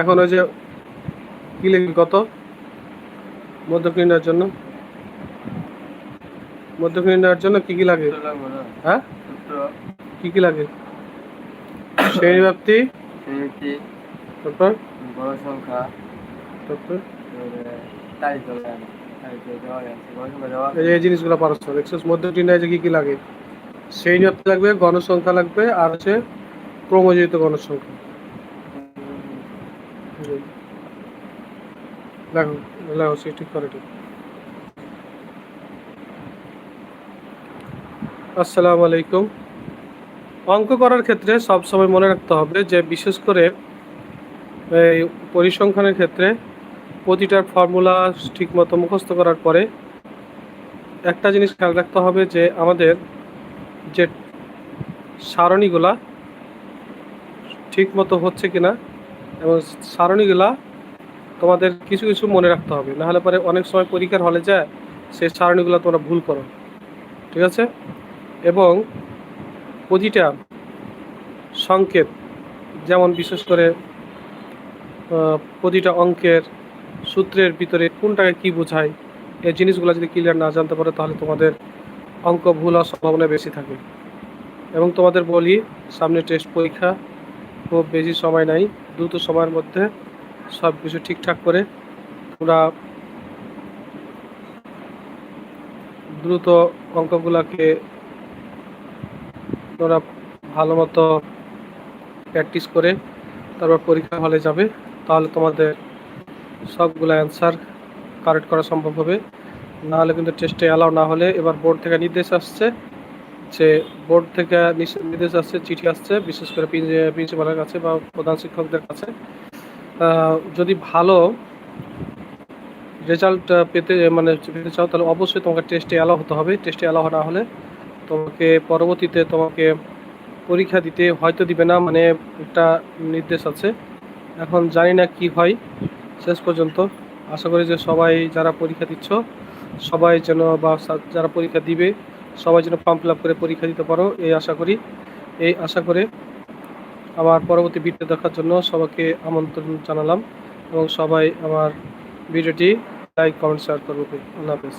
এখন ওই যে কি লিখবি কত? মধ্যক্রিয়া নেওয়ার জন্য। মধ্যক্রিয়া নেওয়ার জন্য কি কি লাগে? হ্যাঁ? কি কি লাগে? শ্রেণি ব্যাপ্তি তারপর? বড় সংখ্যা। তারপর? এই জিনিসগুলো পারছ এক্সেস মধ্যক্রিয়া যে কি কি লাগে? শ্রেণি ব্যাপ্তি লাগবে গণসংখ্যা লাগবে আর হচ্ছে ক্রমজিত গণসংখ্যা। আসসালামু আলাইকুম। অঙ্ক করার ক্ষেত্রে সবসময় মনে রাখতে হবে যে, বিশেষ করে এই পরিসংখ্যানের ক্ষেত্রে প্রতিটার ফর্মুলা ঠিকমতো মুখস্থ করার পরে একটা জিনিস খেয়াল রাখতে হবে যে, আমাদের যে সারণীগুলা ঠিক মতো হচ্ছে কিনা এবং সারণীগুলা তোমাদের কিছু কিছু মনে রাখতে হবে। নাহলে পরে অনেক সময় পরীক্ষার হলে যায় সেই সারণীগুলো তোমরা ভুল করো। ঠিক আছে? এবং প্রতিটা সংকেত, যেমন বিশেষ করে প্রতিটা অঙ্কের সূত্রের ভিতরে কোনটাকে কি বোঝায়, এই জিনিসগুলো যদি ক্লিয়ার না জানতে পারো, তাহলে তোমাদের অঙ্ক ভুল হওয়ার সম্ভাবনা বেশি থাকে। এবং তোমাদের বলি, সামনে টেস্ট পরীক্ষা খুব বেশি সময় নাই, দ্রুত সময়ের মধ্যে সব কিছু ঠিকঠাক করে তোমরা দ্রুত অঙ্কগুলোকে তোমরা ভালো মতো প্র্যাকটিস করে তারপর পরীক্ষা হলে যাবে, তাহলে তোমাদের সবগুলো অ্যান্সার কারেক্ট করা সম্ভব হবে। নাহলে কিন্তু টেস্টে অ্যালাউ না হলে এবার বোর্ড থেকে নির্দেশ আসছে। যে বোর্ড থেকে নির্দেশ আসছে, চিঠি আসছে, বিশেষ করে প্রিন্সিপালের কাছে বা প্রধান শিক্ষকদের কাছে। যদি ভালো রেজাল্ট পেতে মানে পেতে চাও, তাহলে অবশ্যই তোমাকে টেস্টে অ্যালাউ হতে হবে। টেস্টে অ্যালাউ না হলে তোমাকে পরবর্তীতে তোমাকে পরীক্ষা দিতে হয়তো দিবে না মানে একটা নির্দেশ আছে। এখন জানি না কি হয়, শেষ পর্যন্ত। আশা করি যে সবাই যারা পরীক্ষা দিচ্ছ, সবাই যেন বা যারা পরীক্ষা দিবে সবাই যেন ফর্ম ফিল করে পরীক্ষা দিতে পারো, এই আশা করি। এই আশা করে আমার পরবর্তী ভিডিও দেখার জন্য সবাইকে আমন্ত্রণ জানালাম এবং সবাই আমার ভিডিওটি লাইক কমেন্ট শেয়ার করবে। আল্লাহ হাফেজ।